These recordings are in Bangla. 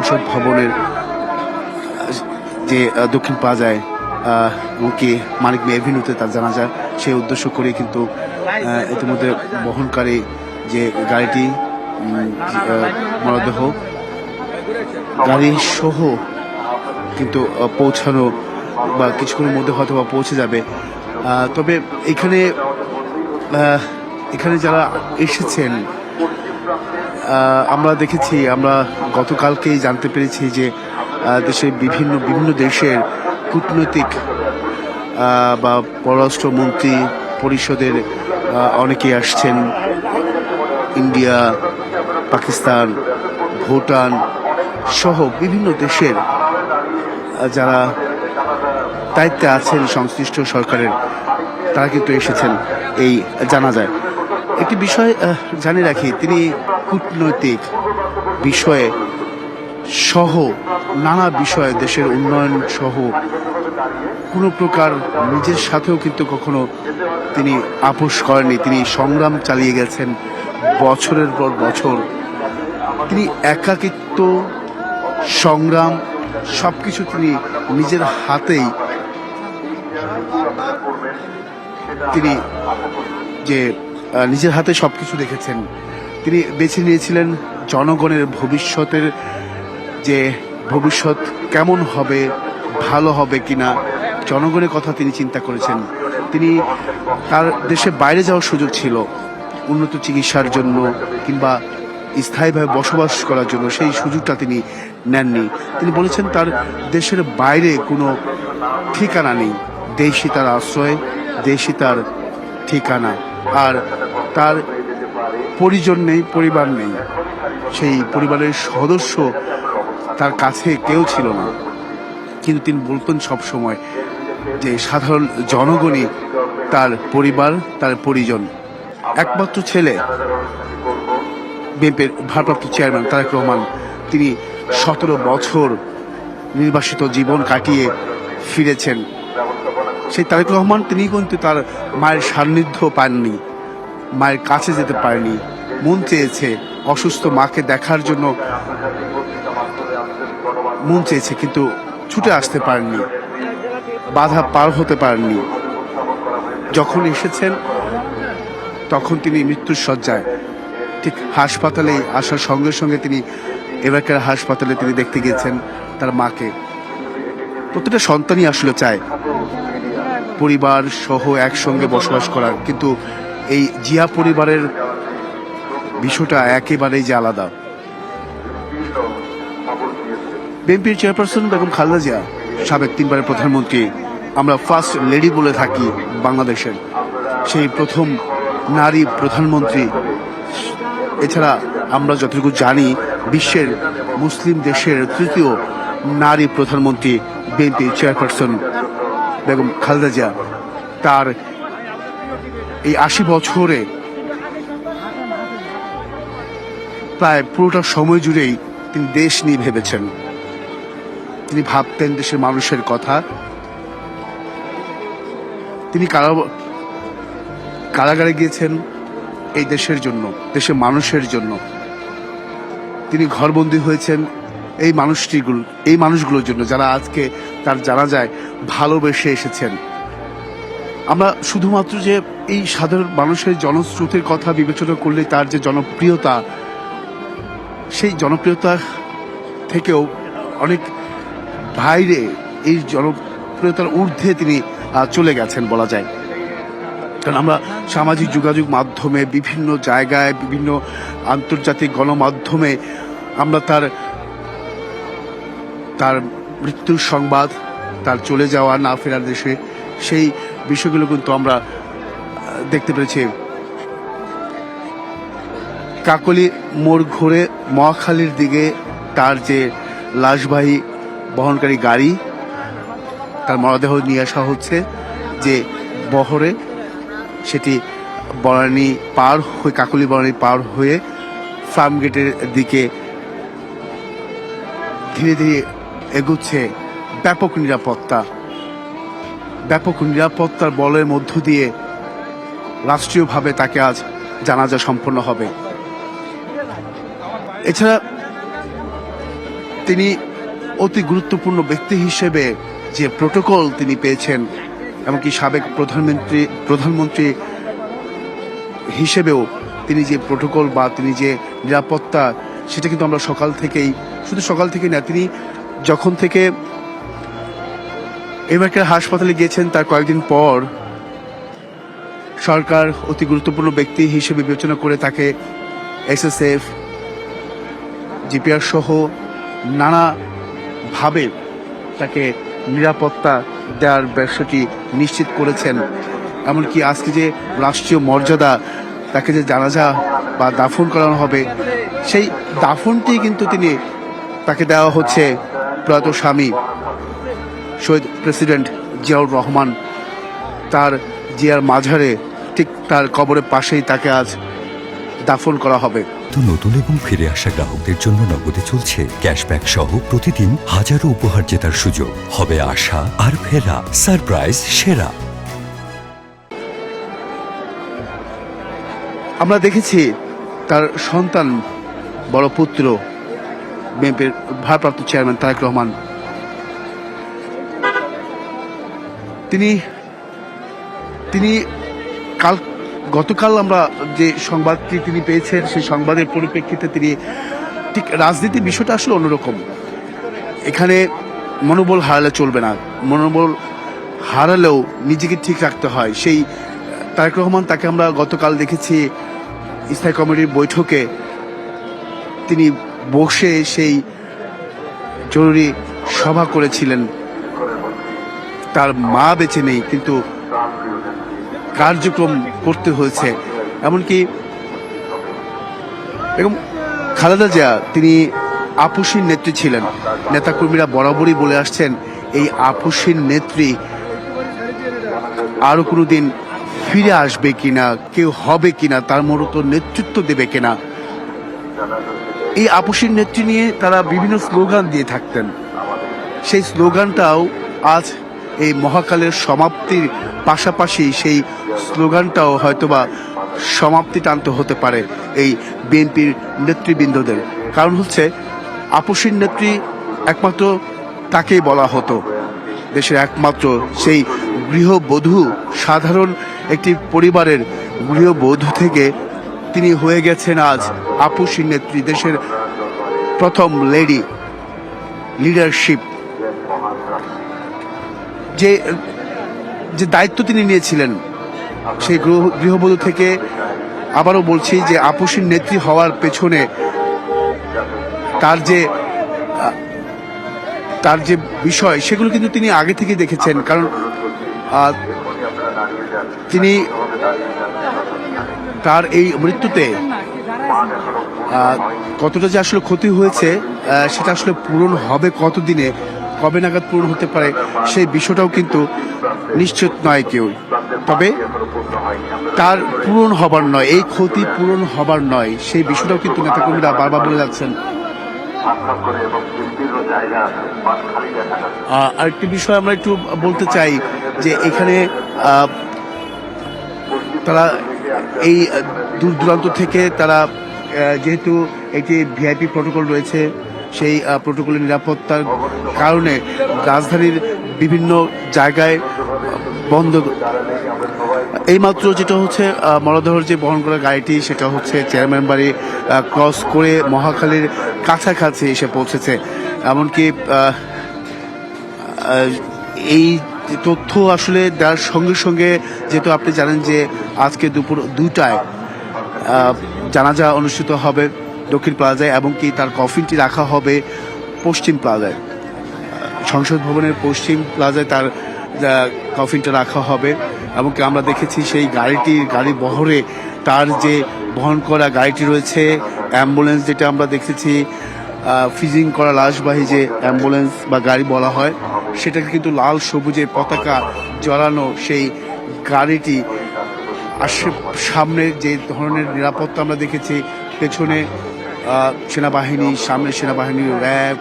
সংসদ ভবনের যে দক্ষিণ প্লাজায় আহ, এমনকি মানিক এভিনিউতে তার জানাজা সেই উদ্দেশ্য করে কিন্তু ইতিমধ্যে বহনকারী যে গাড়িটি মরদেহ গাড়ি সহ কিন্তু পৌঁছানো বা কিছুক্ষণের মধ্যে হয়তো বা পৌঁছে যাবে। তবে এখানে এখানে যারা এসেছেন আমরা দেখেছি আমরা গতকালকেই জানতে পেরেছি যে দেশের বিভিন্ন বিভিন্ন দেশের কূটনৈতিক বা পররাষ্ট্রমন্ত্রী পরিষদের আহ, অনেকেই আসছেন। ইন্ডিয়া পাকিস্তান ভুটান সহ বিভিন্ন দেশের যারা দায়িত্বে আছেন সংশ্লিষ্ট সরকারের তারা কিন্তু এসেছেন এই জানা যায় একটি বিষয় জানিয়ে রাখি তিনি কূটনৈতিক বিষয়ে সহ নানা বিষয়ে দেশের উন্নয়ন সহ কোনো প্রকার নিজের সাথেও কিন্তু কখনো তিনি আপোষ করেননি। তিনি সংগ্রাম চালিয়ে গেছেন বছরের পর বছর। তিনি একাকিত্ব, সংগ্রাম সব কিছু তিনি নিজের হাতেই তিনি যে নিজের হাতে সব কিছু দেখেছেন তিনি বেছে নিয়েছিলেন জনগণের ভবিষ্যতের যে ভবিষ্যৎ কেমন হবে, ভালো হবে কিনা, জনগণের কথা তিনি চিন্তা করেছেন। তিনি তার দেশে বাইরে যাওয়ার সুযোগ ছিল, উন্নত চিকিৎসার জন্য কিংবা স্থায়ীভাবে বসবাস করার জন্য সেই সুযোগটা তিনি নেননি। তিনি বলেছেন, তার দেশের বাইরে কোনো ঠিকানা নেই, দেশই তার আশ্রয়, দেশই তার ঠিকানা। আর তার পরিজন নেই, পরিবার নেই। সেই পরিবারের সদস্য তার কাছে কেউ ছিল না। কিন্তু তিনি বলতেন সব সময় যে সাধারণ জনগণই তার পরিবার, তার পরিজন। একমাত্র ছেলে, বিএনপির ভারপ্রাপ্ত চেয়ারম্যান তারেক রহমান, তিনি সতেরো বছর নির্বাসিত জীবন কাটিয়ে ফিরেছেন। সেই তারেক রহমান, তিনি কিন্তু তার মায়ের সান্নিধ্য পাননি, মায়ের কাছে যেতে পারেনি। মন চেয়েছে অসুস্থ মাকে দেখার জন্য। মন চেয়েছে, কিন্তু ছুটে আসতে পারেননি। বাধা পার হতে পারেননি। যখন এসেছেন, তখন তিনি মৃত্যুর শয্যায়। ঠিক হাসপাতালে আসার সঙ্গে সঙ্গে তিনি এবারকার হাসপাতালে তিনি দেখতে গিয়েছেন তার মাকে। প্রত্যেকটা সন্তানই আসলে চায় পরিবার সহ একসঙ্গে বসবাস করার, কিন্তু এই জিয়া পরিবারের বিষয়টা একেবারেই যে আলাদা। বিএনপির চেয়ারপারসন বেগম খালেদা জিয়া, সাবেক তিনবারের প্রধানমন্ত্রী, আমরা ফার্স্ট লেডি বলে থাকি বাংলাদেশের। সেই প্রথম নারী প্রধানমন্ত্রী। এছাড়া আমরা যতটুকু জানি, বিশ্বের মুসলিম দেশের তৃতীয় নারী প্রধানমন্ত্রী, বিএনপি চেয়ারপারসন বেগম খালেদা জিয়া। তার এই আশি বছরে প্রায় পুরোটা সময় জুড়েই তিনি দেশ নিয়ে ভেবেছেন। তিনি ভাবতেন দেশের মানুষের কথা। তিনি কারা- কারাগারে গিয়েছেন এই দেশের জন্য, দেশের মানুষের জন্য। তিনি ঘরবন্দি হয়েছেন এই মানুষটিগুলো, এই মানুষগুলোর জন্য যারা আজকে তার জানা যায় ভালোবেসে এসেছেন। আমরা শুধুমাত্র যে এই সাধারণ মানুষের জনস্রোতের কথা বিবেচনা করলে তার যে জনপ্রিয়তা সেই জনপ্রিয়তা থেকেও অনেক বাইরে এই জনপ্রিয়তার ঊর্ধ্বে তিনি চলে গেছেন বলা যায়। কারণ আমরা সামাজিক যোগাযোগ মাধ্যমে, বিভিন্ন জায়গায়, বিভিন্ন আন্তর্জাতিক গণমাধ্যমে আমরা তার তার মৃত্যুর সংবাদ, তার চলে যাওয়া, না ফেরার দেশে, সেই বিষয়গুলো কিন্তু আমরা দেখতে পেরেছি। কাকলি মোড় ঘুরে মহাখালীর দিকে তার যে লাশবাহী বহনকারী গাড়ি, তার মরদেহ নিয়ে আসা হচ্ছে যে বহরে সেটি বনানী পার হয়ে, কাকলি বনানী পার হয়ে ফার্ম গেটের দিকে ধীরে ধীরে এগুচ্ছে ব্যাপক নিরাপত্তা। ব্যাপক নিরাপত্তার বলের মধ্য দিয়ে রাষ্ট্রীয়ভাবে তাকে আজ জানাজা সম্পন্ন হবে। এছাড়া তিনি অতি গুরুত্বপূর্ণ ব্যক্তি হিসেবে যে প্রোটোকল তিনি পেয়েছেন, এমনকি সাবেক প্রধানমন্ত্রী প্রধানমন্ত্রী হিসেবেও তিনি যে প্রোটোকল বা তিনি যে নিরাপত্তা, সেটা কিন্তু আমরা সকাল থেকেই, শুধু সকাল থেকে না, তিনি যখন থেকে এবারকার হাসপাতালে গিয়েছেন, তার কয়েকদিন পর সরকার অতি গুরুত্বপূর্ণ ব্যক্তি হিসেবে বিবেচনা করে তাকে এসএসএফ জিপিআর সহ নানাভাবে তাকে নিরাপত্তা দেওয়ার ব্যবসাটি নিশ্চিত করেছেন। এমনকি আজকে যে রাষ্ট্রীয় মর্যাদা তাকে যে জানাজা বা দাফন করানো হবে, সেই দাফনটি কিন্তু তিনি তাকে দেওয়া হচ্ছে প্রয়াত স্বামী শহীদ প্রেসিডেন্ট জিয়াউর রহমান। তার জিয়ার মাঝারে, ঠিক তার কবরের পাশেই তাকে আজ দাফন করা হবে। তো নতুন এবং ফিরে আসা গ্রাহকদের জন্য নগদে চলছে ক্যাশব্যাক সহ প্রতিদিন হাজারো উপহার জেতার সুযোগ। হবে আশা আর ফেরা, সারপ্রাইজ, সেরা। আমরা দেখেছি তার সন্তান, বড় পুত্র বিএনপির ভারপ্রাপ্ত চেয়ারম্যান তারেক রহমান। তিনি তিনি কাল গতকাল আমরা যে সংবাদটি তিনি পেয়েছেন, সেই সংবাদের পরিপ্রেক্ষিতে তিনি ঠিক রাজনীতির বিষয়টা আসলে অন্যরকম। এখানে মনোবল হারালে চলবে না। মনোবল হারালেও নিজেকে ঠিক রাখতে হয়। সেই তারেক রহমান তাকে আমরা গতকাল দেখেছি স্থায়ী কমিটির বৈঠকে তিনি বসে সেই জরুরি সভা করেছিলেন। তার মা বেঁচে নেই, কিন্তু কার্যক্রম করতে হয়েছে। এমনকি এরকম খালেদা জিয়া, তিনি আপুসীর নেত্রী ছিলেন। নেতাকর্মীরা বরাবরই বলে আসছেন, এই আপুসীর নেত্রী আরও কোনোদিন ফিরে আসবে কিনা, কেউ হবে কিনা, তার মূলত নেতৃত্ব দেবে কিনা। এই আপুসীর নেত্রী নিয়ে তারা বিভিন্ন স্লোগান দিয়ে থাকতেন। সেই স্লোগানটাও আজ এই মহাকালের সমাপ্তির পাশাপাশি সেই স্লোগানটাও হয়তোবা সমাপ্তি টানতে হতে পারে এই বিএনপির নেতৃবৃন্দদের। কারণ হচ্ছে আপসীর নেত্রী একমাত্র তাকেই বলা হতো। দেশের একমাত্র সেই গৃহবধূ, সাধারণ একটি পরিবারের গৃহবধূ থেকে তিনি হয়ে গেছেন আজ আপসীর নেত্রী, দেশের প্রথম লেডি, লিডারশিপ যে যে দায়িত্ব তিনি নিয়েছিলেন, সেই গৃহ গৃহবধূ থেকে আবারও বলছি যে আপসীর নেত্রী হওয়ার পেছনে তার যে তার যে বিষয়, সেগুলো কিন্তু তিনি আগে থেকে দেখেছেন। কারণ তিনি তার এই মৃত্যুতে কতটা যে আসলে ক্ষতি হয়েছে সেটা আসলে পূরণ হবে কতদিনে কবে নাগাদ পূরণ হতে পারে সেই বিষয়টাও কিন্তু নিশ্চিত নয় কেউ। তবে তার পূরণ হবার নয়, এই ক্ষতি পূরণ হবার নয়, সেই বিষয়টাও কিন্তু নেতাকর্মীরা বারবার বলে যাচ্ছেন। আরেকটি বিষয় আমরা একটু বলতে চাই যে এখানে তারা এই দূর দূরান্ত থেকে তারা যেহেতু একটি ভিআইপি প্রোটোকল রয়েছে সেই প্রোটোকলের নিরাপত্তার কারণে রাজধানীর বিভিন্ন জায়গায় বন্ধ। এইমাত্র যেটা হচ্ছে মরদেহর যে বহন করা গাড়িটি, সেটা হচ্ছে চেয়ারম্যান বাড়ি ক্রস করে মহাখালীর কাছাকাছি এসে পৌঁছেছে। এমনকি এই তথ্য আসলে দেওয়ার সঙ্গে সঙ্গে যেহেতু আপনি জানেন যে আজকে দুপুর দুটায় জানাজা অনুষ্ঠিত হবে। দক্ষিণ প্লাজায় এবং কি তার কফিনটি রাখা হবে পশ্চিম প্লাজায়। সংসদ ভবনের পশ্চিম প্লাজায় তার কফিনটা রাখা হবে এবং কি আমরা দেখেছি সেই গাড়িটি, গাড়ি বহরে তার যে বহন করা গাড়িটি রয়েছে, অ্যাম্বুলেন্স যেটা আমরা দেখেছি ফিজিং করা লাশবাহী যে অ্যাম্বুলেন্স বা গাড়ি বলা হয়, সেটাকে কিন্তু লাল সবুজের পতাকা জড়ানো সেই গাড়িটি আশে সামনে যে ধরনের নিরাপত্তা আমরা দেখেছি, পেছনে সেনাবাহিনী সামনে সেনাবাহিনী, র্যাব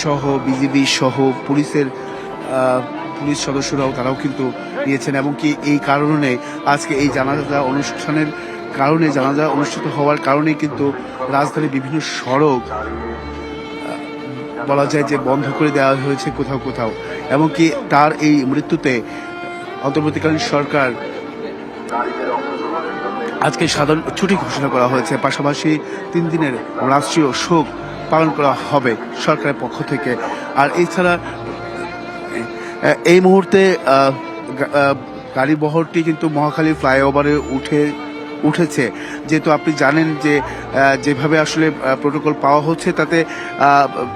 সহ, বিজিবি সহ, পুলিশের পুলিশ সদস্যরাও তারাও কিন্তু নিয়েছেন। এবং কি এই কারণে আজকে এই জানাজা অনুষ্ঠানের কারণে, জানাজা অনুষ্ঠিত হওয়ার কারণে কিন্তু রাজধানীর বিভিন্ন সড়ক বলা যায় যে বন্ধ করে দেওয়া হয়েছে কোথাও কোথাও। এমনকি তার এই মৃত্যুতে অন্তর্বর্তীকালীন সরকার আজকে সাধারণ ছুটি ঘোষণা করা হয়েছে। পাশাপাশি তিন দিনের রাষ্ট্রীয় শোক পালন করা হবে সরকারের পক্ষ থেকে। আর এছাড়া এই মুহূর্তে গাড়ি বহরটি কিন্তু মহাখালী ফ্লাইওভারে উঠে উঠেছে। যেহেতু আপনি জানেন যে যেভাবে আসলে প্রোটোকল পাওয়া হচ্ছে, তাতে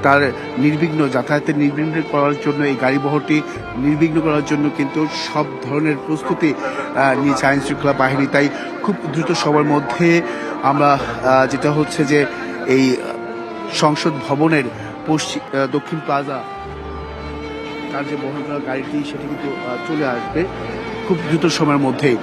তার নির্বিঘ্ন, যাতায়াতের নির্বিঘ্ন করার জন্য, এই গাড়ি বহরটি নির্বিঘ্ন করার জন্য কিন্তু সব ধরনের প্রস্তুতি নিয়েছে আইন শৃঙ্খলা বাহিনী। তাই খুব দ্রুত সময়ের মধ্যে আমরা যেটা হচ্ছে যে, এই সংসদ ভবনের পশ্চিম দক্ষিণ প্লাজা, তার যে বহন করা গাড়িটি, সেটি কিন্তু চলে আসবে খুব দ্রুত সময়ের মধ্যেই।